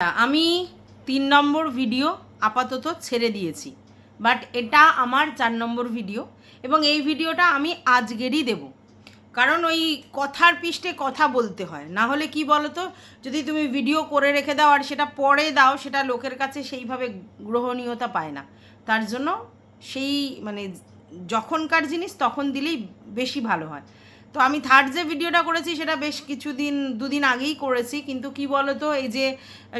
আমি তিন নম্বর ভিডিও আপাতত ছেড়ে দিয়েছি বাট এটা আমার চার নম্বর ভিডিও এবং এই ভিডিওটা আমি আজকেরই দেব। কারণ ওই কথার পৃষ্ঠে কথা বলতে হয়, না হলে কি বলতো, যদি তুমি ভিডিও করে রেখে দাও আর সেটা পরে দাও, সেটা লোকের কাছে সেইভাবে গ্রহণীয়তা পায় না। তার জন্য সেই মানে যখনকার জিনিস তখন দিলেই বেশি ভালো হয়। তো আমি থার্ড যে ভিডিওটা করেছি, সেটা বেশ কিছুদিন, দুদিন আগেই করেছি। কিন্তু কি তো এই যে,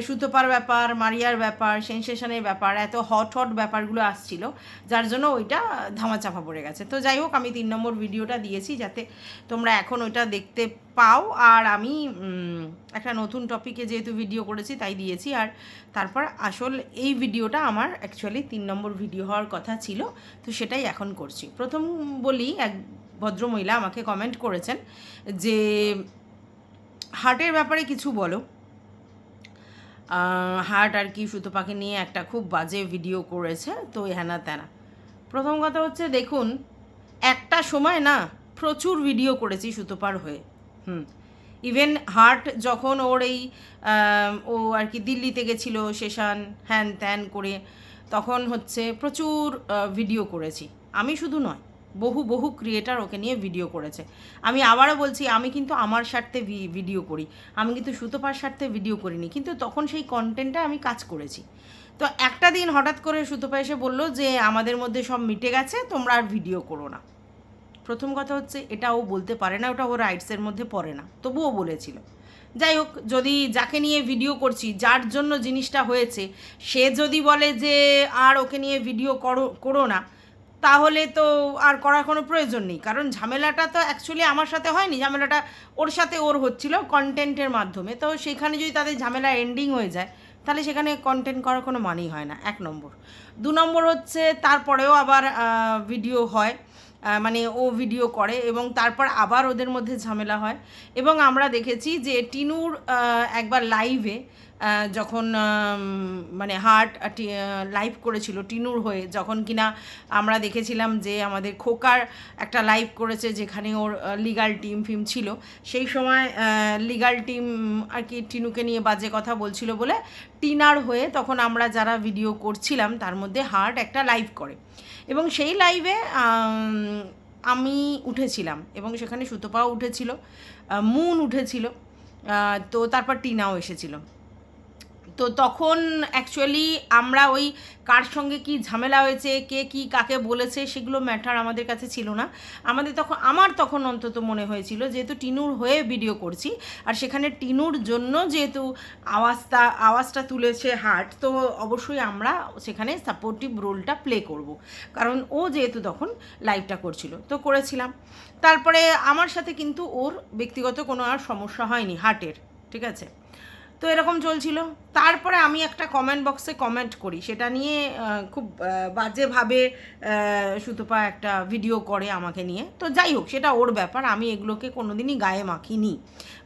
সুতোপার ব্যাপার, মারিয়ার ব্যাপার সেন্সেশনের ব্যাপার, এত হট হট ব্যাপারগুলো আসছিল, যার জন্য ওইটা ধামাচাপা পড়ে গেছে। তো যাই হোক, আমি তিন নম্বর ভিডিওটা দিয়েছি যাতে তোমরা এখন ওইটা দেখতে পাও আর আমি একটা নতুন টপিকে যেহেতু ভিডিও করেছি তাই দিয়েছি। আর তারপর আসল এই ভিডিওটা আমার অ্যাকচুয়ালি তিন নম্বর ভিডিও হওয়ার কথা ছিল, তো সেটাই এখন করছি। প্রথম বলি, এক ভদ্রমহিলা আমাকে কমেন্ট করেছেন যে হার্টের ব্যাপারে কিছু বলো। হার্ট আর কি সুতোপাকে নিয়ে একটা খুব বাজে ভিডিও করেছে, তো হ্যানা ত্যানা প্রথম কথা হচ্ছে, দেখুন, একটা সময় না প্রচুর ভিডিও করেছি সুতোপার হয়ে। হুম। ইভেন হার্ট যখন ওর এই ও আর কি দিল্লিতে গেছিল সেশন, হ্যান ত্যান করে, তখন হচ্ছে প্রচুর ভিডিও করেছি। আমি শুধু নয়, বহু বহু ক্রিয়েটার ওকে নিয়ে ভিডিও করেছে। আমি আবারও বলছি, আমি কিন্তু আমার স্বার্থে ভিডিও করি। আমি কিন্তু সুতোপার স্বার্থে ভিডিও করিনি। কিন্তু তখন সেই কন্টেন্টটা আমি কাজ করেছি। তো একটা দিন হঠাৎ করে সুতোপা এসে বলল যে, আমাদের মধ্যে সব মিটে গেছে, তোমরা আর ভিডিও করো না। প্রথম কথা হচ্ছে এটা ও বলতে পারে না, ওটা ও রাইটসের মধ্যে পড়ে না। তবুও বলেছিল। যাই হোক, যদি যাকে নিয়ে ভিডিও করছি, যার জন্য জিনিসটা হয়েছে, সে যদি বলে যে আর ওকে নিয়ে ভিডিও করো করো না, তাহলে তো আর করার কোনো প্রয়োজন নেই। কারণ ঝামেলাটা তো অ্যাকচুয়ালি আমার সাথে হয়নি, ঝামেলাটা ওর সাথে ওর হচ্ছিল কন্টেন্টের মাধ্যমে। তো সেখানে যদি তাদের ঝামেলা এন্ডিং হয়ে যায়, তাহলে সেখানে কন্টেন্ট করার কোনো মানেই হয় না, এক নম্বর। দু নম্বর হচ্ছে, তারপরেও আবার ভিডিও হয়। মানে ও ভিডিও করে এবং তারপর আবার ওদের মধ্যে ঝামেলা হয়। এবং আমরা দেখেছি যে টিনুর একবার লাইভে যখন মানে হার্ট লাইভ করেছিল টিনুর হয়ে, যখন কিনা আমরা দেখেছিলাম যে আমাদের খোকার একটা লাইভ করেছে যেখানে ওর লিগাল টিম ফিম ছিল। সেই সময় লিগাল টিম আর কি টিনুকে নিয়ে বাজে কথা বলছিল বলে টিনার হয়ে তখন আমরা যারা ভিডিও করছিলাম তার মধ্যে হার্ট একটা লাইভ করে। এবং সেই লাইভে আমি উঠেছিলাম এবং সেখানে সুতোপাও উঠেছিল মুন উঠেছিল তো তারপর টিনাও এসেছিল। তো তখন অ্যাকচুয়ালি আমরা ওই কার সঙ্গে কি ঝামেলা হয়েছে, কে কি কাকে বলেছে সেগুলো ম্যাটার আমাদের কাছে ছিল না। আমাদের তখন, আমার তখন অন্তত মনে হয়েছিল যেহেতু টিনুর হয়ে ভিডিও করছি, আর সেখানে টিনুর জন্য যেহেতু আওয়াজটা আওয়াজটা তুলেছে হার্ট তো অবশ্যই আমরা সেখানে সাপোর্টিভ রোলটা প্লে করব। কারণ ও যেহেতু তখন লাইভটা করছিল, তো করেছিলাম। তারপরে আমার সাথে কিন্তু ওর ব্যক্তিগত কোনো আর সমস্যা হয়নি হার্টের ঠিক আছে? তো এরকম চলছিল। তারপরে আমি একটা কমেন্ট বক্সে কমেন্ট করি। সেটা নিয়ে খুব বাজেভাবে সুতপা একটা ভিডিও করে আমাকে নিয়ে। তো যাই হোক, সেটা ওর ব্যাপার। আমি এগুলোকে কোনোদিনই গায়ে মাখিনি।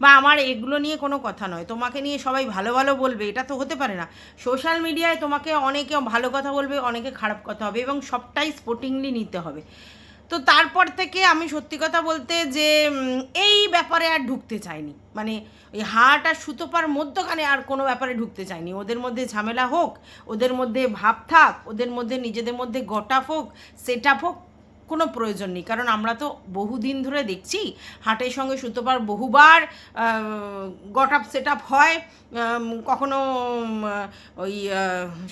বা আমার এগুলো নিয়ে কোনো কথা নয়। তোমাকে নিয়ে সবাই ভালো ভালো বলবে। এটা তো হতে পারে না। সোশ্যাল মিডিয়ায় তোমাকে অনেকে ভালো কথা বলবে, অনেকে খারাপ কথা হবে এবং সবটাই স্পোর্টিংলি নিতে হবে। তো তারপর থেকে আমি সত্যি কথা বলতে যে এই ব্যাপারে আর ঢুকতে চাইনি। মানে ওই হাট আর সুতোপার মধ্যখানে আর কোনো ব্যাপারে ঢুকতে চায়নি। ওদের মধ্যে ঝামেলা হোক, ওদের মধ্যে ভাব থাক, ওদের মধ্যে নিজেদের মধ্যে গটাফ হোক সেট আপ হোক কোনো প্রয়োজন নেই। কারণ আমরা তো বহুদিন ধরে দেখছি, হাটের সঙ্গে সুতোপার বহুবার গট আপ সেট আপ হয় কখনো ওই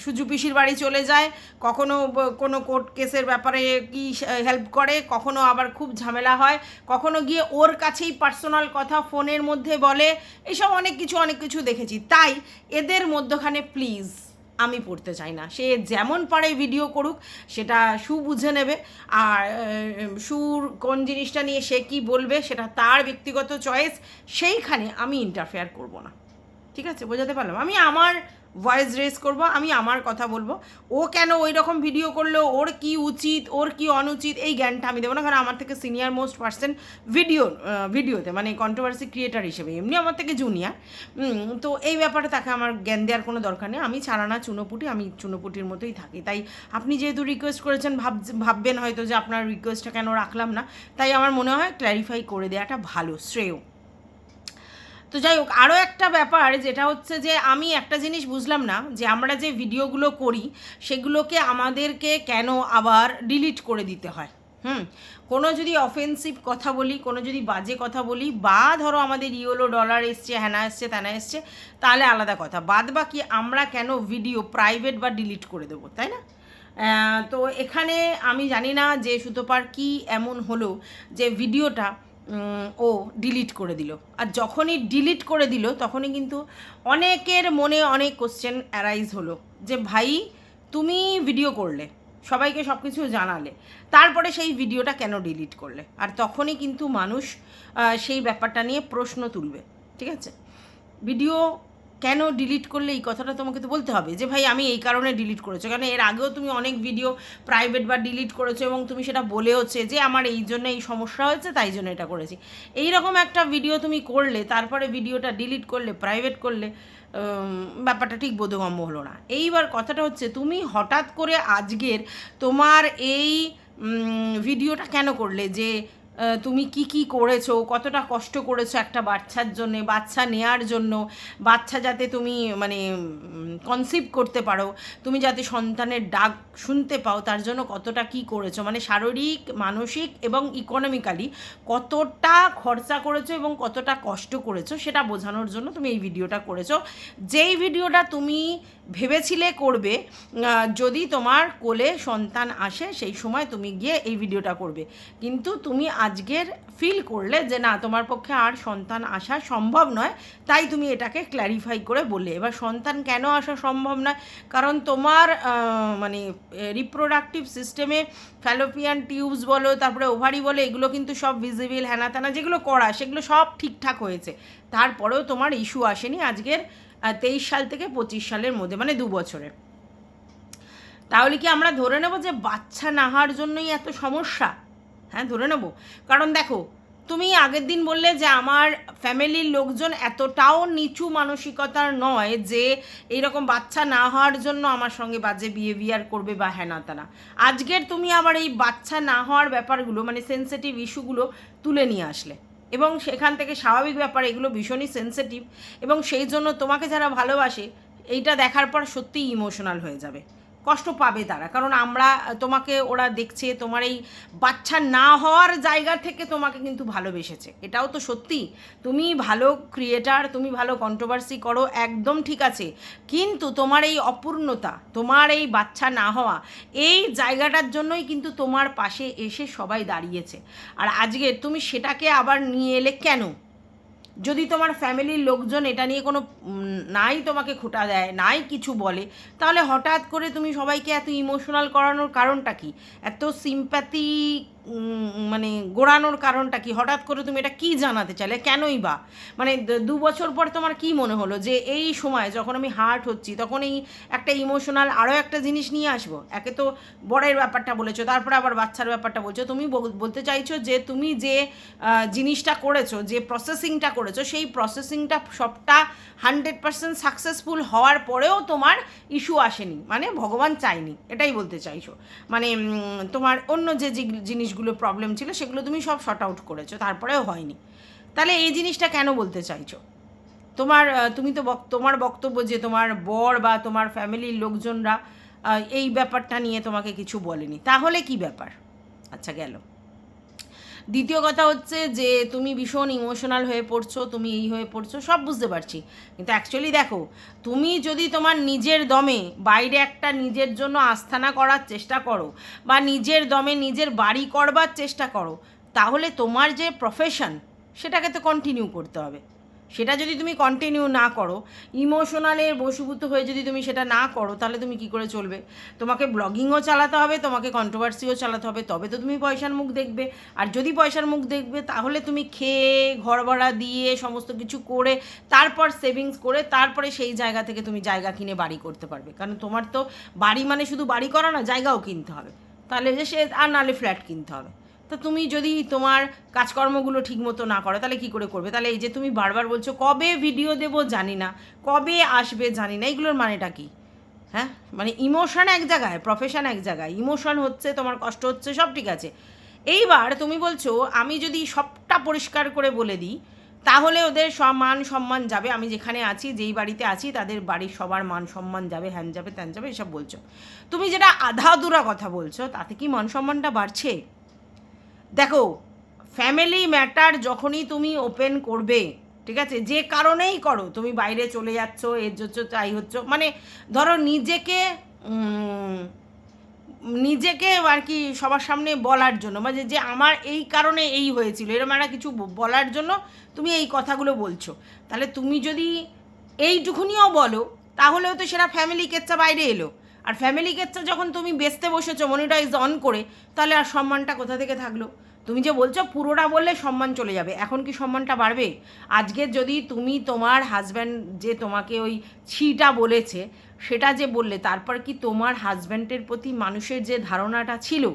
সুজু পিসির বাড়ি চলে যায়, কখনো কোনো কোর্ট কেসের ব্যাপারে কি হেল্প করে, কখনো আবার খুব ঝামেলা হয়, কখনো গিয়ে ওর কাছেই পার্সোনাল কথা ফোনের মধ্যে বলে, এসব অনেক কিছু অনেক কিছু দেখেছি। তাই এদের মধ্যখানে প্লিজ আমি পড়তে চাই না। সে যেমন পারে ভিডিও করুক, সেটা সু বুঝে নেবে। আর সুর কোন জিনিসটা নিয়ে সে কি বলবে, সেটা তার ব্যক্তিগত চয়েস সেইখানে আমি ইন্টারফেয়ার করব না। ঠিক আছে? বোঝাতে পারলাম? আমি আমার ভয়েস রেস করব, আমি আমার কথা বলব। ও কেন ওই রকম ভিডিও করল? ওর কি উচিত? ওর কি অনুচিত? এই জ্ঞানটা আমি দেবো না, কারণ আমার থেকে সিনিয়র মোস্ট পার্সন ভিডিও ভিডিওতে মানে কন্ট্রোভার্সি ক্রিয়েটার হিসেবে, এমনি আমার থেকে জুনিয়র তো এই ব্যাপারে তাকে আমার জ্ঞান দেওয়ার কোনো দরকার নেই। আমি ছাড়ানা চুনোপুটি, আমি চুনোপুটির মতোই থাকি। তাই আপনি যেহেতু রিকোয়েস্ট করেছেন, ভাব, ভাববেন হয়তো যে আপনার রিকোয়েস্টটা কেন রাখলাম না। তাই আমার মনে হয় ক্ল্যারিফাই করে দেওয়াটা ভালো, শ্রেয়। তো যাই হোক আরও একটা ব্যাপার যেটা হচ্ছে যে আমি একটা জিনিস বুঝলাম না যে আমরা যে ভিডিওগুলো করি, সেগুলোকে আমাদেরকে কেন আবার ডিলিট করে দিতে হয়? হুম? কোনো যদি অফেন্সিভ কথা বলি, কোনো যদি বাজে কথা বলি, বা ধরো আমাদের ইওলো ডলার এসছে হ্যানা এসছে ত্যানা এসছে, তাহলে আলাদা কথা। বাদ বাকি আমরা কেন ভিডিও প্রাইভেট বা ডিলিট করে দেবো, তাই না? তো এখানে আমি জানি না যে সুতোপার কি এমন হলো যে ভিডিওটা ও ডিলিট করে দিল। আর যখনই ডিলিট করে দিল, তখনই কিন্তু অনেকের মনে অনেক কোশ্চেন অ্যারাইজ হলো যে, ভাই, তুমি ভিডিও করলে, সবাইকে সব কিছু জানালে, তারপরে সেই ভিডিওটা কেন ডিলিট করলে? আর তখনই কিন্তু মানুষ সেই ব্যাপারটা নিয়ে প্রশ্ন তুলবে, ঠিক আছে? ভিডিও কেন ডিলিট করলে এই কথাটা তোমাকে তো বলতে হবে? যে ভাই, আমি এই কারণে ডিলিট করেছ। কারণ এর আগেও তুমি অনেক ভিডিও প্রাইভেট বা ডিলিট করেছ এবং তুমি সেটা বলেওছে যে আমার এই জন্য এই সমস্যা হয়েছে, তাই জন্য এটা করেছি। এই রকম একটা ভিডিও তুমি করলে, তারপরে ভিডিওটা ডিলিট করলে প্রাইভেট করলে ব্যাপারটা ঠিক বোধগম্য হলো না। এইবার কথাটা হচ্ছে, তুমি হঠাৎ করে আজকের তোমার এই ভিডিওটা কেন করলে? যে তুমি কি কি করেছ? কতটা কষ্ট করেছ একটা বাচ্চার জন্য, বাচ্চা নেয়ার জন্য? বাচ্চা যাতে তুমি মানে কনসিভ করতে পারো। তুমি যাতে সন্তানের ডাক শুনতে পাও, তার জন্য কতটা কি করেছ? মানে শারীরিক, মানসিক এবং ইকোনমিক্যালি কতটা খরচা করেছ এবং কতটা কষ্ট করেছ, সেটা বোঝানোর জন্য তুমি এই ভিডিওটা করেছ। যেই ভিডিওটা তুমি ভেবেছিলে করবে যদি তোমার কোলে সন্তান আসে, সেই সময় তুমি গিয়ে এই ভিডিওটা করবে। কিন্তু তুমি আজকের ফিল করলে যে না, তোমার পক্ষে আর সন্তান আসা সম্ভব নয়, তাই তুমি এটাকে ক্ল্যারিফাই করে বললে। এবার সন্তান কেন আসা সম্ভব নয়? কারণ তোমার মানে রিপ্রোডাক্টিভ সিস্টেমে ফ্যালোপিয়ান টিউবস বলো, তারপরে ওভারি বলো, এগুলো কিন্তু সব ভিজিবল হ্যানা ত্যানা যেগুলো করা, সেগুলো সব ঠিকঠাক হয়েছে। তারপরেও তোমার ইস্যু আসেনি আজকের তেইশ সাল থেকে পঁচিশ সালের মধ্যে মানে দু বছরে। তাহলে কি আমরা ধরে নেব যে বাচ্চা না হওয়ার জন্যই এত সমস্যা? হ্যাঁ ধরে নেব। কারণ দেখো, তুমি আগের দিন বললে যে আমার ফ্যামিলির লোকজন এতটাও নিচু মানসিকতার নয় যে এইরকম বাচ্চা না হওয়ার জন্য আমার সঙ্গে বাজে বিহেভিয়ার করবে বা হ্যানা তানা আজকের তুমি আবার এই বাচ্চা না হওয়ার ব্যাপারগুলো মানে সেন্সিটিভ ইস্যুগুলো তুলে নিয়ে আসলে। এবং সেখান থেকে স্বাভাবিক ব্যাপার, এগুলো ভীষণই সেন্সিটিভ এবং সেই জন্য তোমাকে যারা ভালোবাসে, এইটা দেখার পর সত্যিই ইমোশনাল হয়ে যাবে। কষ্ট পাবে তারা। কারণ আমরা, তোমাকে ওরা দেখছে, তোমার এই বাচ্চা না হওয়ার জায়গা থেকে তোমাকে কিন্তু ভালোবেসেছে। এটাও তো সত্যি। তুমি ভালো ক্রিয়েটার তুমি ভালো কন্ট্রোভার্সি করো, একদম ঠিক আছে। কিন্তু তোমার এই অপূর্ণতা, তোমার এই বাচ্চা না হওয়া, এই জায়গাটার জন্যই কিন্তু তোমার পাশে এসে সবাই দাঁড়িয়েছে। আর আজকে তুমি সেটাকে আবার নিয়ে এলে কেন? যদি তোমার ফ্যামিলির লোকজন এটা নিয়ে কোনো নাই তোমাকে খোটা দেয়, নাই কিছু বলে, তাহলে হঠাৎ করে তুমি সবাইকে এত ইমোশনাল করানোর কারণটা কি? এত সিম্প্যাথি মানে গোড়ানোর কারণটা কি? হঠাৎ করে তুমি এটা কি জানাতে চাইলে? কেনই বা? মানে দু বছর পর তোমার কি মনে হলো যে এই সময় যখন আমি হার্ট হচ্ছি, তখন এই একটা ইমোশনাল আরও একটা জিনিস নিয়ে আসব? একে তো বড়ের ব্যাপারটা বলেছ, তারপরে আবার বাচ্চার ব্যাপারটা বলছো। তুমি বলতে চাইছো যে তুমি যে জিনিসটা করেছ, যে প্রসেসিংটা করেছ, সেই প্রসেসিংটা সবটা হান্ড্রেড পার্সেন্ট সাকসেসফুল হওয়ার পরেও তোমার ইস্যু আসেনি। মানে ভগবান চায়নি, এটাই বলতে চাইছো। মানে তোমার অন্য যে যে- জিনিসগুলো প্রবলেম ছিল, সেগুলো তুমি সব শর্ট আউট করেছ, তারপরেও হয়নি। তাহলে এই জিনিসটা কেন বলতে চাইছো? তোমার তুমি তো তোমার বক্তব্য যে তোমার বর বা তোমার ফ্যামিলির লোকজনরা এই ব্যাপারটা নিয়ে তোমাকে কিছু বলেনি। তাহলে কি ব্যাপার? আচ্ছা গেল। দ্বিতীয় কথা হচ্ছে যে তুমি ভীষণ ইমোশনাল হয়ে পড়ছো, তুমি এই হয়ে পড়ছো, সব বুঝতে পারছি। কিন্তু অ্যাকচুয়ালি দেখো, তুমি যদি তোমার নিজের দমে বাইরে একটা নিজের জন্য আস্থানা করার চেষ্টা করো বা নিজের দমে নিজের বাড়ি করবার চেষ্টা করো, তাহলে তোমার যে প্রফেশন সেটাকে তো কন্টিনিউ করতে হবে। সেটা যদি তুমি কন্টিনিউ না করো ইমোশনালের বশীভূত হয়ে যদি তুমি সেটা না করো, তাহলে তুমি কি করে চলবে? তোমাকে ব্লগিংও চালাতে হবে, তোমাকে কন্ট্রোভার্সিও চালাতে হবে, তবে তো তুমি পয়সার মুখ দেখবে। আর যদি পয়সার মুখ দেখবে, তাহলে তুমি খেয়ে ঘর ভাড়া দিয়ে, সমস্ত কিছু করে, তারপর সেভিংস করে, তারপরে সেই জায়গা থেকে তুমি জায়গা কিনে বাড়ি করতে পারবে। কারণ তোমার তো বাড়ি মানে শুধু বাড়ি করা না, জায়গাও কিনতে হবে। তাহলে যে সে আর নাহলে ফ্ল্যাট কিনতে হবে। তো তুমি যদি তোমার কাজকর্মগুলো ঠিকমতো না করো, তাহলে কি করে করবে? তাহলে এই যে তুমি বারবার বলছো, কবে ভিডিও দেবো জানি না, কবে আসবে জানি না এগুলোর মানেটা কি? হ্যাঁ? মানে ইমোশন এক জায়গায় প্রফেশন এক জায়গায়। ইমোশন হচ্ছে, তোমার কষ্ট হচ্ছে, সব ঠিক আছে। এইবার তুমি বলছো, আমি যদি সবটা পরিষ্কার করে বলে দিই, তাহলে ওদের মান সম্মান যাবে। আমি যেখানে আছি, যেই বাড়িতে আছি, তাদের বাড়ির সবার মান সম্মান যাবে, হ্যান যাবে, ত্যান যাবে, এসব বলছো। তুমি যেটা আধা আধাদুরা কথা বলছো, তাতে কি মান সম্মানটা বাড়ছে? দেখো ফ্যামিলি ম্যাটার যখনই তুমি ওপেন করবে, ঠিক আছে? যে কারণেই করো, তুমি বাইরে চলে যাচ্ছ, এর জন্য তাই হচ্ছ মানে ধরো নিজেকে নিজেকে আর কি সবার সামনে বলার জন্য মানে যে আমার এই কারণে এই হয়েছিল এরকম একটা কিছু বলার জন্য তুমি এই কথাগুলো বলছো। তাহলে তুমি যদি এইটুকুনিও বলো তাহলেও তো সেটা ফ্যামিলি কেচ্চা বাইরে এলো। আর ফ্যামিলি কেচ্চা যখন তুমি বেচতে বসেছো মনিটাইজ অন করে, তাহলে আর সম্মানটা কোথা থেকে থাকল? তুমি যে বলছো, পুরোটা বললে সম্মান চলে যাবে। এখন কি সম্মানটা বাড়বে? আজকে যদি তুমি তোমার হাজব্যান্ড যে তোমাকে ওই ছিটা বলেছে, সেটা যে বললে, তারপর কি তোমার হাজব্যান্ডের প্রতি মানুষের যে ধারণাটা ছিল?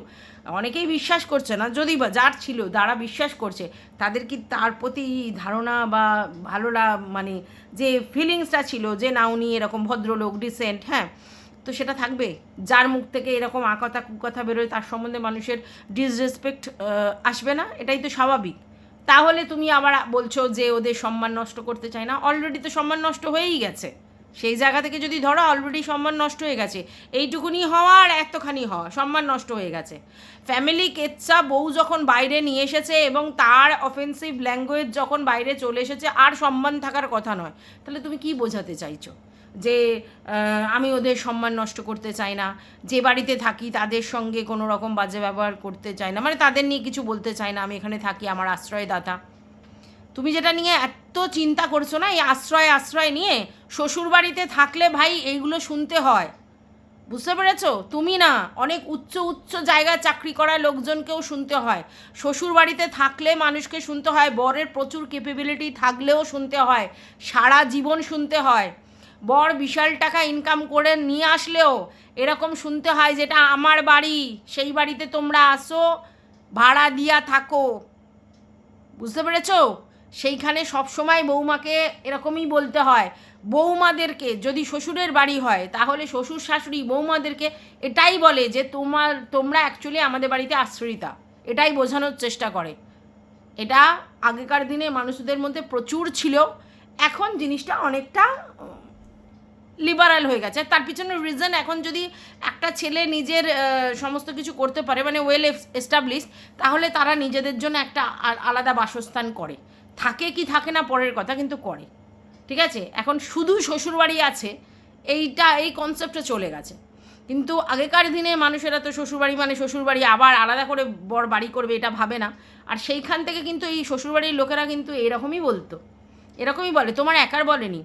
অনেকেই বিশ্বাস করছে না, যদি বা যার ছিল, যারা বিশ্বাস করছে, তাদের কি তার প্রতি ধারণা বা ভালো লা- মানে যে ফিলিংসটা ছিল যে, না, উনি এরকম ভদ্রলোক ডিসেন্ট হ্যাঁ তো সেটা থাকবে। যার মুখ থেকে এরকম আকথা কুকথা বেরোয়, তার সম্বন্ধে মানুষের ডিসরেসপেক্ট আসবে না। এটাই তো স্বাভাবিক। তাহলে তুমি আবার বলছো যে ওদের সম্মান নষ্ট করতে চায় না। অলরেডি তো সম্মান নষ্ট হয়েই গেছে। সেই জায়গা থেকে যদি ধরো অলরেডি সম্মান নষ্ট হয়ে গেছে, এইটুকুনি হওয়া আর এতখানি হওয়া, সম্মান নষ্ট হয়ে গেছে। ফ্যামিলি কেচ্ছা বউ যখন বাইরে নিয়ে এসেছে এবং তার অফেন্সিভ ল্যাঙ্গুয়েজ যখন বাইরে চলে এসেছে, আর সম্মান থাকার কথা নয়। তাহলে তুমি কি বোঝাতে চাইছো? যে আমি ওদের সম্মান নষ্ট করতে চাই না, যে বাড়িতে থাকি তাদের সঙ্গে কোনো রকম বাজে ব্যবহার করতে চাই না মানে তাদের নিয়ে কিছু বলতে চাই না, আমি এখানে থাকি, আমার আশ্রয়দাতা। তুমি যেটা নিয়ে এত চিন্তা করছ না, এই আশ্রয় আশ্রয় নিয়ে শ্বশুর বাড়িতে থাকলে ভাই এইগুলো শুনতে হয়। বুঝতে পেরেছ? তুমি না, অনেক উচ্চ উচ্চ জায়গায় চাকরি করা লোকজনকেও শুনতে হয়। শ্বশুর বাড়িতে থাকলে মানুষকে শুনতে হয়, বরের প্রচুর ক্যাপেবিলিটি থাকলেও শুনতে হয়, সারা জীবন শুনতে হয়। বর বিশাল টাকা ইনকাম করে নিয়ে আসলেও এরকম শুনতে হয় যেটা আমার বাড়ি, সেই বাড়িতে তোমরা আসো, ভাড়া দিয়া থাকো। বুঝতে পেরেছ? সেইখানে সবসময় বৌমাকে এরকমই বলতে হয়। বৌমাদেরকে যদি শ্বশুরের বাড়ি হয়, তাহলে শ্বশুর শাশুড়ি বৌমাদেরকে এটাই বলে যে তোমার, তোমরা অ্যাকচুয়ালি আমাদের বাড়িতে আশ্রয়িতা। এটাই বোঝানোর চেষ্টা করে। এটা আগেকার দিনে মানুষদের মধ্যে প্রচুর ছিল। এখন জিনিসটা অনেকটা লিবারাল হয়ে গেছে। তার পিছনে রিজন এখন যদি একটা ছেলে নিজের সমস্ত কিছু করতে পারে মানে ওয়েল এস্টাবলিশ তাহলে তারা নিজেদের জন্য একটা আলাদা বাসস্থান করে। থাকে কি থাকে না পরের কথা, কিন্তু করে। ঠিক আছে? এখন শুধু শ্বশুরবাড়ি আছে, এইটা, এই কনসেপ্টটা চলে গেছে। কিন্তু আগেকার দিনে মানুষেরা তো শ্বশুরবাড়ি মানে শ্বশুরবাড়ি, আবার আলাদা করে বর বাড়ি করবে, এটা ভাবে না। আর সেইখান থেকে কিন্তু এই শ্বশুরবাড়ির লোকেরা কিন্তু এরকমই বলতো। এরকমই বলে, তোমার একার বলেনি।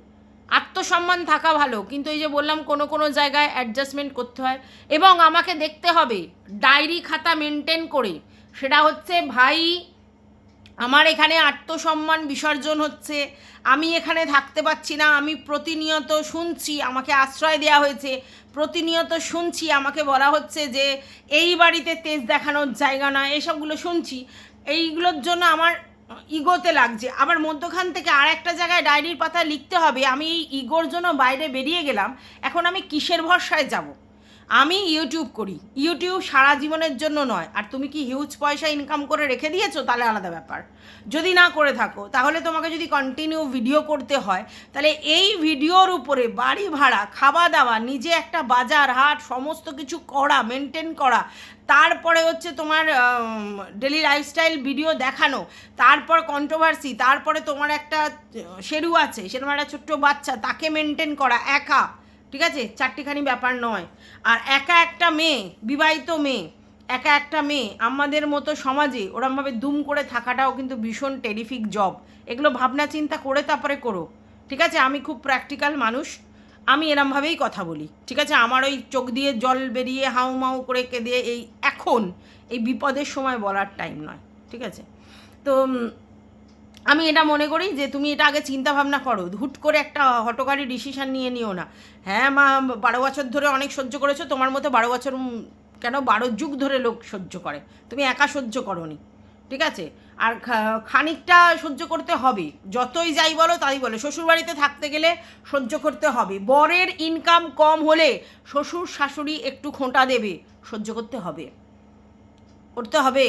আত্মসম্মান থাকা ভালো। কিন্তু এই যে বললাম, কোনো কোনো জায়গায় অ্যাডজাস্টমেন্ট করতে হয়। এবং আমাকে দেখতে হবে ডায়েরি খাতা মেনটেন করে। সেটা হচ্ছে, ভাই, আমার এখানে আত্মসম্মান বিসর্জন হচ্ছে। আমি এখানে থাকতে পারছি না, আমি প্রতিনিয়ত শুনছি, আমাকে আশ্রয় দেওয়া হয়েছে। প্রতিনিয়ত শুনছি, আমাকে বলা হচ্ছে যে, এই বাড়িতে তেজ দেখানোর জায়গা না এসবগুলো শুনছি। এইগুলোর জন্য আমার ইগোতে লাগছে। আবার মধ্যখান থেকে আর একটা জায়গায় ডায়েরির পাতায় লিখতে হবে, আমি এই ইগোর জন্য বাইরে বেরিয়ে গেলাম, এখন আমি কিসের ভরসায় যাব? আমি ইউটিউব করি। ইউটিউব সারা জীবনের জন্য নয়। আর তুমি কি হিউজ পয়সা ইনকাম করে রেখে দিয়েছ? তাহলে আলাদা ব্যাপার। যদি না করে থাকো, তাহলে তোমাকে যদি কন্টিনিউ ভিডিও করতে হয়, তাহলে এই ভিডিওর উপরে বাড়ি ভাড়া, খাওয়া দাওয়া, নিজে একটা বাজার, হাট, সমস্ত কিছু করা মেনটেন করা, তারপরে হচ্ছে তোমার ডেলি লাইফস্টাইল ভিডিও দেখানো, তারপর কন্ট্রোভার্সি তারপরে তোমার একটা শেরু আছে সেরকম একটা ছোট্ট বাচ্চা, তাকে মেনটেন করা, একা। ঠিক আছে? চারটিখানি ব্যাপার নয়। আর একা একটা মেয়ে, বিবাহিত মেয়ে, একা একটা মেয়ে আমাদের মতো সমাজে ওরমভাবে দুম করে থাকাটাও কিন্তু ভীষণ টেরিফিক জব এগুলো ভাবনা চিন্তা করে তারপরে করো। ঠিক আছে? আমি খুব প্র্যাকটিক্যাল মানুষ। আমি এরমভাবেই কথা বলি। ঠিক আছে? আমার ওই চোখ দিয়ে জল বেরিয়ে হাউ মাউ করে কেঁদে এই এখন, এই বিপদের সময় বলার টাইম নয়। ঠিক আছে? তো আমি এটা মনে করি যে তুমি এটা আগে চিন্তা ভাবনা করো। হুট করে একটা হটকারী ডিসিশন নিয়ে নিও না। হ্যাঁ মা, বারো বছর ধরে অনেক সহ্য করেছ, তোমার মতো বারো বছর কেন বারো যুগ ধরে লোক সহ্য করে। তুমি একা সহ্য করনি, ঠিক আছে? আর খানিকটা সহ্য করতে হবে। যতই যাই বলো তাই বলো। শ্বশুরবাড়িতে থাকতে গেলে সহ্য করতে হবে। বরের ইনকাম কম হলে শ্বশুর শাশুড়ি একটু খোঁটা দেবে। সহ্য করতে হবে। করতে হবে।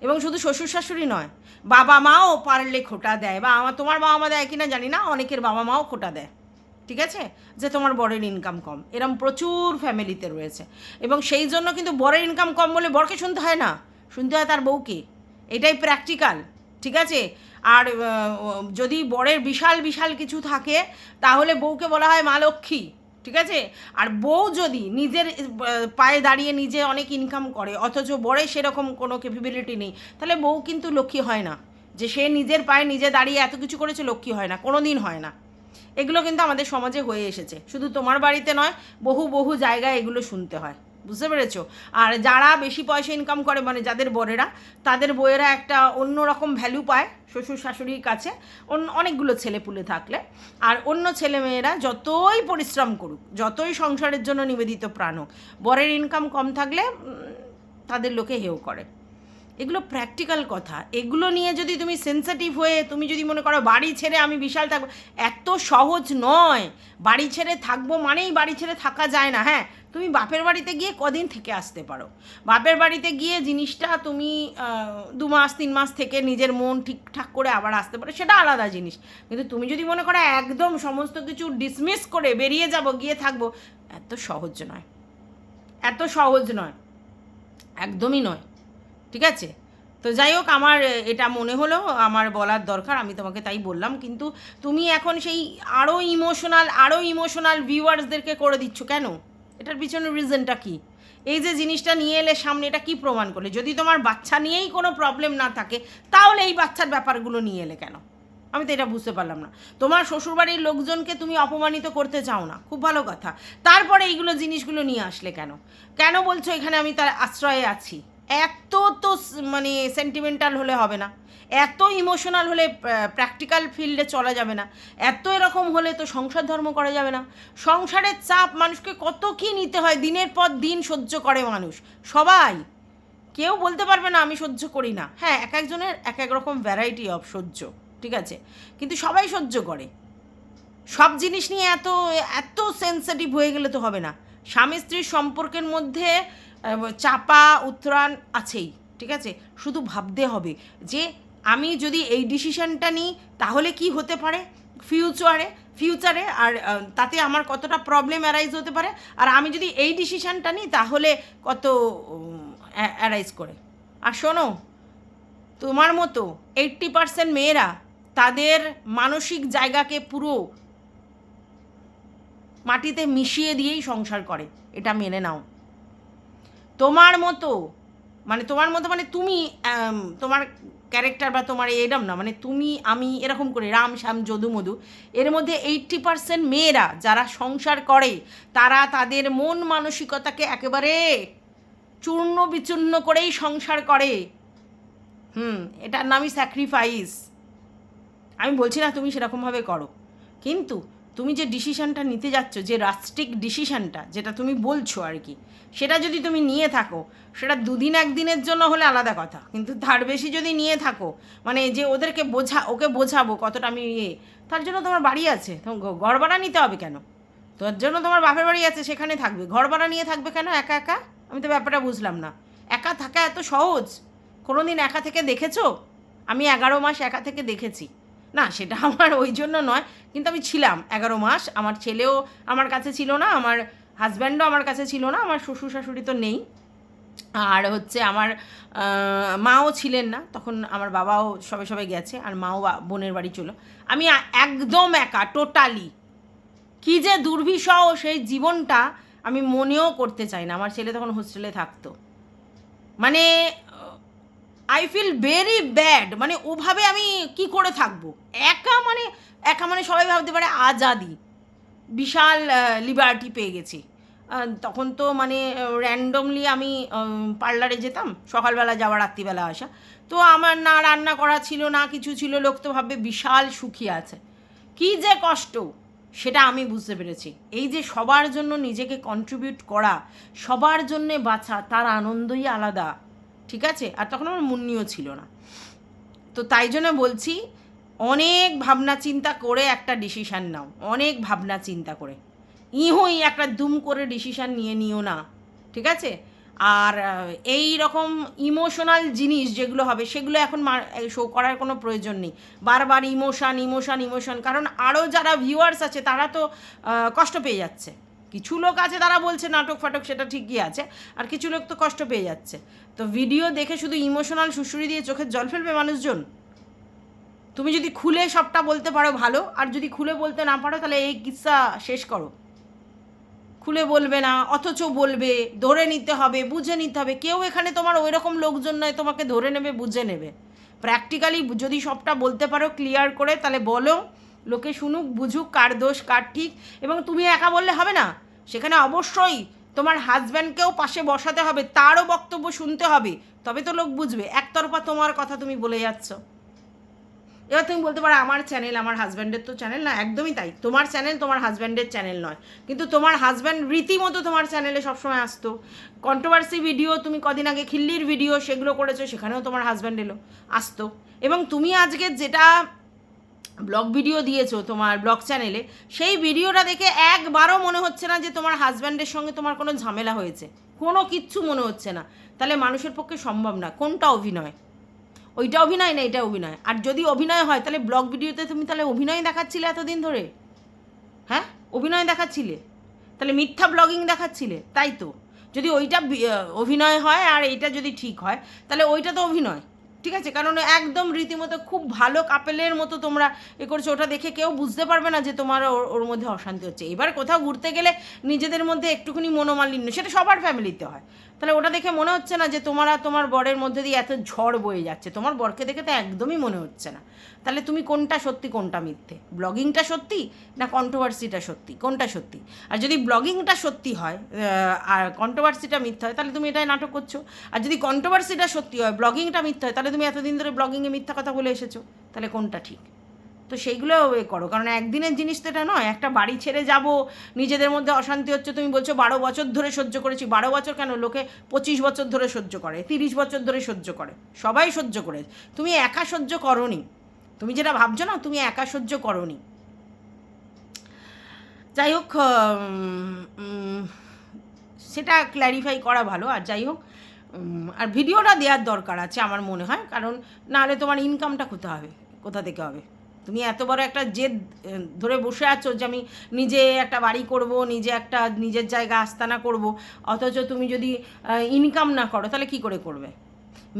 এবং শুধু শ্বশুর শাশুড়ি নয় বাবা মাও পারলে খোটা দেয়। বা আমার তোমার বাবা মা দেয় কিনা জানি না, অনেকের বাবা মাও খোটা দেয়। ঠিক আছে? যে তোমার বরের ইনকাম কম। এরম প্রচুর ফ্যামিলিতে রয়েছে। এবং সেই জন্য কিন্তু বরের ইনকাম কম বলে বরকে শুনতে হয় না। শুনতে হয় তার বউকে। এটাই প্র্যাকটিক্যাল ঠিক আছে? আর যদি বরের বিশাল বিশাল কিছু থাকে, তাহলে বউকে বলা হয় মা লক্ষ্মী। ঠিক আছে? আর বউ যদি নিজের পায়ে দাঁড়িয়ে নিজে অনেক ইনকাম করে, অথচ বরে সেরকম কোনো ক্যাপেবিলিটি নেই, তাহলে বউ কিন্তু লক্ষ্মী হয় না। যে সে নিজের পায়ে নিজে দাঁড়িয়ে এত কিছু করেছে লক্ষ্মী হয় না কোনো দিন হয় না। এগুলো কিন্তু আমাদের সমাজে হয়ে এসেছে। শুধু তোমার বাড়িতে নয়, বহু বহু জায়গায় এগুলো শুনতে হয়। বুঝতে পেরেছ? আর যারা বেশি পয়সা ইনকাম করে মানে যাদের বরেরা, তাদের বইয়েরা একটা অন্য রকম ভ্যালু পায় শ্বশুর শাশুড়ির কাছে অনেকগুলো ছেলেপুলে থাকলে। আর অন্য ছেলে মেয়েরা যতই পরিশ্রম করুক, যতই সংসারের জন্য নিবেদিত প্রাণ হোক, বরের ইনকাম কম থাকলে তাদের লোকে হেও করে। এগুলো প্র্যাকটিক্যাল কথা। এগুলো নিয়ে যদি তুমি সেন্সিটিভ হয়ে তুমি যদি মনে করো বাড়ি ছেড়ে আমি বিশাল থাকব, এত সহজ নয়। বাড়ি ছেড়ে থাকব মানেই বাড়ি ছেড়ে থাকা যায় না হ্যাঁ? তুমি বাপের বাড়িতে গিয়ে কদিন থেকে আসতে পারো। বাপের বাড়িতে গিয়ে জিনিসটা তুমি দু মাস, তিন মাস থেকে নিজের মন ঠিকঠাক করে আবার আসতে পারো, সেটা আলাদা জিনিস। কিন্তু তুমি যদি মনে করো একদম সমস্ত কিছু ডিসমিস করে বেরিয়ে যাব, গিয়ে থাকব, এত সহজ নয়। এত সহজ নয়। একদমই নয়। ঠিক আছে? তো যাই হোক, আমার, এটা মনে হলো, আমার বলার দরকার, আমি তোমাকে তাই বললাম। কিন্তু তুমি এখন সেই আরও ইমোশনাল আরও ইমোশনাল ভিউয়ার্সদেরকে করে দিচ্ছ কেন? এটার পিছনে রিজনটা কি? এই যে জিনিসটা নিয়ে এলে সামনে এটা কি প্রমাণ করলে? যদি তোমার বাচ্চা নিয়েই কোনো প্রবলেম না থাকে, তাহলে এই বাচ্চার ব্যাপারগুলো নিয়ে এলে কেন? আমি তো এটা বুঝতে পারলাম না। তোমার শ্বশুরবাড়ির লোকজনকে তুমি অপমানিত করতে চাও না, খুব ভালো কথা। তারপরে এইগুলো জিনিসগুলো নিয়ে আসলে কেন? কেন বলছো এখানে আমি তার আশ্রয়ে আছি? এত তো মানে সেন্টিমেন্টাল হলে হবে না। এত ইমোশনাল হলে প্র্যাকটিক্যাল ফিল্ডে চলা যাবে না। এত এরকম হলে তো সংসার ধর্ম করা যাবে না। সংসারের চাপ মানুষকে কত কী নিতে হয়, দিনের পর দিন সহ্য করে মানুষ। সবাই। কেউ বলতে পারবে না, আমি সহ্য করি না। হ্যাঁ এক একজনের এক এক রকম ভ্যারাইটি অফ সহ্য, ঠিক আছে? কিন্তু সবাই সহ্য করে। সব জিনিস নিয়ে এত এত সেন্সিটিভ হয়ে গেলে তো হবে না। স্বামী স্ত্রীর সম্পর্কের মধ্যে চাপা উত্তরাণ আছেই, ঠিক আছে? শুধু ভাবতে হবে যে আমি যদি এই ডিসিশানটা নিই, তাহলে কি হতে পারে? ফিউচারে ফিউচারে আর তাতে আমার কতটা প্রবলেম অ্যারাইজ হতে পারে? আর আমি যদি এই ডিসিশানটা নিই, তাহলে কত অ্যারাইজ করে? আর শোনো, তোমার মতো এইট্টি পার্সেন্ট মেয়েরা, তাদের মানসিক জায়গাকে পুরো মাটিতে মিশিয়ে দিয়েই সংসার করে। এটা মেনে নাও। তোমার মতো মানে তোমার মতো মানে তুমি তোমার ক্যারেক্টার বা তোমার এরম না মানে তুমি, আমি এরকম করে, রাম শ্যাম যদু মধু, এর মধ্যে এইট্টি পার্সেন্ট মেয়েরা যারা সংসার করে, তারা তাদের মন মানসিকতাকে একেবারে চূর্ণ বিচূর্ণ করেই সংসার করে। হুম, এটার নামই স্যাক্রিফাইস আমি বলছি না তুমি সেরকমভাবে করো, কিন্তু তুমি যে ডিসিশনটা নিতে যাচ্ছ, যে রাস্টিক ডিসিশনটা, যেটা তুমি বলছো আর কি, সেটা যদি তুমি নিয়ে থাকো, সেটা দুদিন একদিনের জন্য হলে আলাদা কথা। কিন্তু তার বেশি যদি নিয়ে থাকো মানে যে ওদেরকে বোঝা, ওকে বোঝাবো কতটা আমি ইয়ে তার জন্য তোমার বাড়ি আছে। ঘর ভাড়া নিতে হবে কেন? তোর জন্য তোমার বাপের বাড়ি আছে, সেখানে থাকবে। ঘর ভাড়া নিয়ে থাকবে কেন একা একা? আমি তো ব্যাপারটা বুঝলাম না। একা থাকা এত সহজ? কোনো দিন একা থেকে দেখেছ? আমি এগারো মাস একা থেকে দেখেছি। না, সেটা আমার ওই জন্য নয়। কিন্তু আমি ছিলাম এগারো মাস। আমার ছেলেও আমার কাছে ছিল না, আমার হাজব্যান্ডও আমার কাছে ছিল না, আমার শ্বশুর শাশুড়ি তো নেই। আর হচ্ছে আমার মাও ছিলেন না, তখন আমার বাবাও সবে সবে গেছে, আর মাও বোনের বাড়ি চলো। আমি একদম একা টোটালি কি যে দুর্বিষহ সেই জীবনটা আমি মনেও করতে চাই না। আমার ছেলে তখন হোস্টেলে থাকতো। মানে আই ফিল ভেরি ব্যাড মানে ওভাবে আমি কি করে থাকব? একা মানে একা মানে সবাই ভাবতে পারে আজাদি। বিশাল লিবার্টি পেয়ে গেছি। তখন তো মানে র্যান্ডমলি আমি পার্লারে যেতাম, সকালবেলা যাওয়া, রাত্রিবেলা আসা। তো আমার না রান্না করা ছিল, না কিছু ছিল, লোক তো ভাববে বিশাল সুখী আছে। কি যে কষ্ট, সেটা আমি বুঝতে পেরেছি। এই যে সবার জন্য নিজেকে কন্ট্রিবিউট করা, সবার জন্যে বাঁচা তার আনন্দই আলাদা। ঠিক আছে? আর তখন আমার মুন্নিও ছিল না। তো তাই জন্য বলছি, অনেক ভাবনা চিন্তা করে একটা ডিসিশান নাও। অনেক ভাবনা চিন্তা করে। ইহই একটা দুম করে ডিসিশান নিয়ে নিও না। ঠিক আছে? আর এই রকম ইমোশনাল জিনিস যেগুলো হবে, সেগুলো এখন শো করার কোনো প্রয়োজন নেই। বারবার ইমোশান ইমোশান ইমোশন কারণ আরও যারা ভিউয়ার্স আছে, তারা তো কষ্ট পেয়ে যাচ্ছে। কিছু লোক আছে তারা বলছে নাটক ফাটক সেটা ঠিকই আছে, আর কিছু লোক তো কষ্ট পেয়ে যাচ্ছে। তো ভিডিও দেখে শুধু ইমোশনাল সুশুরি দিয়ে চোখের জল ফেলবে মানুষজন? তুমি যদি খুলে সবটা বলতে পারো ভালো, আর যদি খুলে বলতে না পারো তাহলে এই কিস্সা শেষ করো। খুলে বলবে না, অথচ বলবে, ধরে নিতে হবে, বুঝে নিতে হবে। কেউ এখানে তোমার ওই রকম লোকজন নয়, তোমাকে ধরে নেবে, বুঝে নেবে। প্র্যাকটিক্যালি যদি সবটা বলতে পারো ক্লিয়ার করে তাহলে বলো লোকে শুনুক, বুঝুক কার দোষ, কার ঠিক, এবং তুমি একা বললে হবে না। সেখানে অবশ্যই তোমার হাজব্যান্ডকেও পাশে বসাতে হবে, তারও বক্তব্য শুনতে হবে। তবে তো লোক বুঝবে, একতরফা তোমার কথা তুমি বলে যাচ্ছ। এবার তুমি বলতে পারো, আমার চ্যানেল আমার হাজব্যান্ডের তো চ্যানেল না, একদমই তাই। তোমার চ্যানেল তোমার হাজব্যান্ডের চ্যানেল নয়। কিন্তু তোমার হাজব্যান্ড রীতিমতো তোমার চ্যানেলে সবসময় আসতো। কন্ট্রোভার্সি ভিডিও তুমি কদিন আগে খিল্লির ভিডিও সেগুলো করেছ, সেখানেও তোমার হাজব্যান্ড এলো, আসতো। এবং তুমি আজকে যেটা ব্লগ ভিডিও দিয়েছ তোমার ব্লগ চ্যানেলে, সেই ভিডিওটা দেখে একবারও মনে হচ্ছে না যে তোমার হাজব্যান্ডের সঙ্গে তোমার কোনো ঝামেলা হয়েছে। কোনো কিচ্ছু মনে হচ্ছে না। তাহলে মানুষের পক্ষে সম্ভব না। কোনটা অভিনয়? ওইটা অভিনয় না এটা অভিনয়। আর যদি অভিনয় হয়, তাহলে ব্লগ ভিডিওতে তুমি তাহলে অভিনয় দেখাচ্ছিলে এতদিন ধরে? হ্যাঁ? অভিনয় দেখাচ্ছিলে? তাহলে মিথ্যা ব্লগিং দেখাচ্ছিলে? তাই তো। যদি ওইটা অভিনয় হয় আর এইটা যদি ঠিক হয়, তাহলে ওইটা তো অভিনয়। ঠিক আছে? কারণ একদম রীতিমতো খুব ভালো কাপেলের মতো তোমরা এ করছ। ওটা দেখে কেউ বুঝতে পারবে না যে তোমার ওর মধ্যে অশান্তি হচ্ছে। এবার কোথাও ঘুরতে গেলে নিজেদের মধ্যে একটুখানি মনোমালিন্য, সেটা সবার ফ্যামিলিতে হয়। তাহলে ওটা দেখে মনে হচ্ছে না যে তোমার আর তোমার বরের মধ্যে দিয়ে এত ঝড় বয়ে যাচ্ছে। তোমার বরকে দেখে তো একদমই মনে হচ্ছে না। তাহলে তুমি কোনটা সত্যি, কোনটা মিথ্যে? ব্লগিংটা সত্যি না কন্ট্রোভার্সিটা সত্যি? কোনটা সত্যি? আর যদি ব্লগিংটা সত্যি হয় আর কন্ট্রোভার্সিটা মিথ্যা হয়, তাহলে তুমি এটাই নাটক করছ। আর যদি কন্ট্রোভার্সিটা সত্যি হয়, ব্লগিংটা মিথ্যা হয়, তাহলে তুমি এতদিন ধরে ব্লগিংয়ে মিথ্যা কথা বলে এসেছ। তাহলে কোনটা ঠিক? তো সেইগুলো এ করো। কারণ একদিনের জিনিস তো এটা নয়, একটা বাড়ি ছেড়ে যাব, নিজেদের মধ্যে অশান্তি হচ্ছে, তুমি বলছো বারো বছর ধরে সহ্য করেছি, বারো বছর কেন? লোকে পঁচিশ বছর ধরে সহ্য করে, তিরিশ বছর ধরে সহ্য করে, সবাই সহ্য করে। তুমি একা সহ্য করনি। তুমি যেটা ভাবছ না, তুমি একা সহ্য করনি। যাই হোক সেটা ক্ল্যারিফাই করা ভালো। আর যাই হোক আর ভিডিওটা দেওয়ার দরকার আছে আমার মনে হয়, কারণ নাহলে তোমার ইনকামটা কোথা হবে? কোথা থেকে হবে? তুমি এত বড় একটা জেদ ধরে বসে আছো যে আমি নিজে একটা বাড়ি করব, নিজে একটা, নিজের জায়গা আস্তানা করব, অথচ তুমি যদি ইনকাম না করো তাহলে কি করে করবে?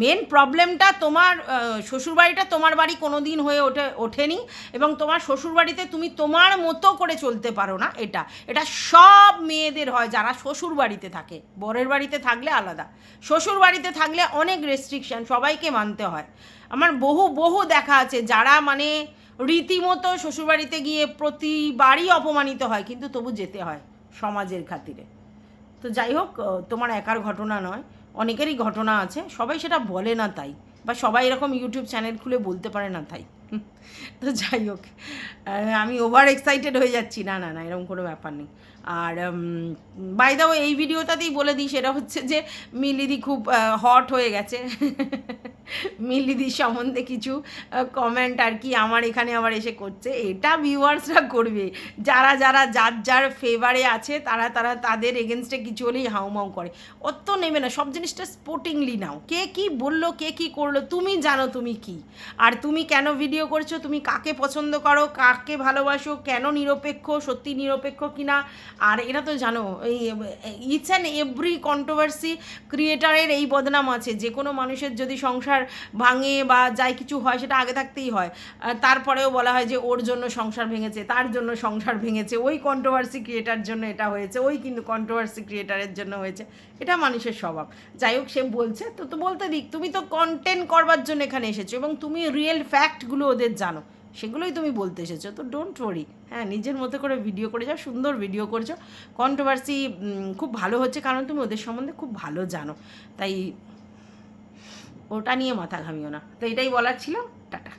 মেন প্রবলেমটা তোমার শ্বশুরবাড়িটা তোমার বাড়ি কোনো দিন হয়ে ওঠে, ওঠেনি এবং তোমার শ্বশুরবাড়িতে তুমি তোমার মতো করে চলতে পারো না এটা। এটা সব মেয়েদের হয় যারা শ্বশুর বাড়িতে থাকে। বরের বাড়িতে থাকলে আলাদা। শ্বশুর বাড়িতে থাকলে অনেক রেস্ট্রিকশন সবাইকে মানতে হয়। আমার বহু বহু দেখা আছে যারা মানে রীতিমতো শ্বশুরবাড়িতে গিয়ে প্রতিবারই অপমানিত হয়, কিন্তু তবু যেতে হয় সমাজের খাতিরে। তো যাই হোক তোমার একার ঘটনা নয়, অনেকেরই ঘটনা আছে, সবাই সেটা বলে না তাই, বা সবাই এরকম ইউটিউব চ্যানেল খুলে বলতে পারে না তাই। তো যাই হোক আমি ওভার এক্সাইটেড হয়ে যাচ্ছি। না না না, এরকম কোনো ব্যাপার নেই। আর বাই দাও এই ভিডিওটাতেই বলে দিই, সেটা হচ্ছে যে মিলিদি খুব হট হয়ে গেছে। মিলিদির সম্বন্ধে কিছু কমেন্ট আর কি আমার এখানে আবার এসে করছে। এটা ভিউয়ার্সরা করবে। যারা যারা, যার যার ফেভারে আছে, তারা তারা তাদের এগেনস্টে কিছু হলেই হাউমাউ করে। অত নেবে না, সব জিনিসটা স্পোর্টিংলি নাও। কে কি বলল, কে কি করল, তুমি জানো তুমি কি। আর তুমি কেন ভিডিও করছ, তুমি কাকে পছন্দ করো, কাকে ভালোবাসো, কেন নিরপেক্ষ, সত্যি নিরপেক্ষ কিনা আর এটা তো জানো, এই ইচ অ্যান্ড এভরি কন্ট্রোভার্সি ক্রিয়েটারের এই বদনাম আছে। যে কোনো মানুষের যদি সংসার ভাঙে বা যাই কিছু হয়, সেটা আগে থাকতেই হয়। তারপরেও বলা হয় যে, ওর জন্য সংসার ভেঙেছে, তার জন্য সংসার ভেঙেছে, ওই কন্ট্রোভার্সি ক্রিয়েটার জন্য এটা হয়েছে, ওই কিন্তু কন্ট্রোভার্সি ক্রিয়েটারের জন্য হয়েছে। এটা মানুষের স্বভাব। যাই হোক, সে বলছে, তো তো বলতে দিক, তুমি তো কন্টেন্ট করবার জন্য এখানে এসেছ এবং তুমি রিয়েল ফ্যাক্টগুলো ওদের জানো। সেগুলোই তুমি বলতে এসেছ, তো ডোন্ট ওয়ারি হ্যাঁ নিজের মতো করে ভিডিও করে যাও সুন্দর ভিডিও করছ। কন্ট্রোভার্সি খুব ভালো হচ্ছে, কারণ তুমি ওদের সম্বন্ধে খুব ভালো জানো। তাই ওটা নিয়ে মাথা ঘামিও না। তো এটাই বলার ছিল। টাটা।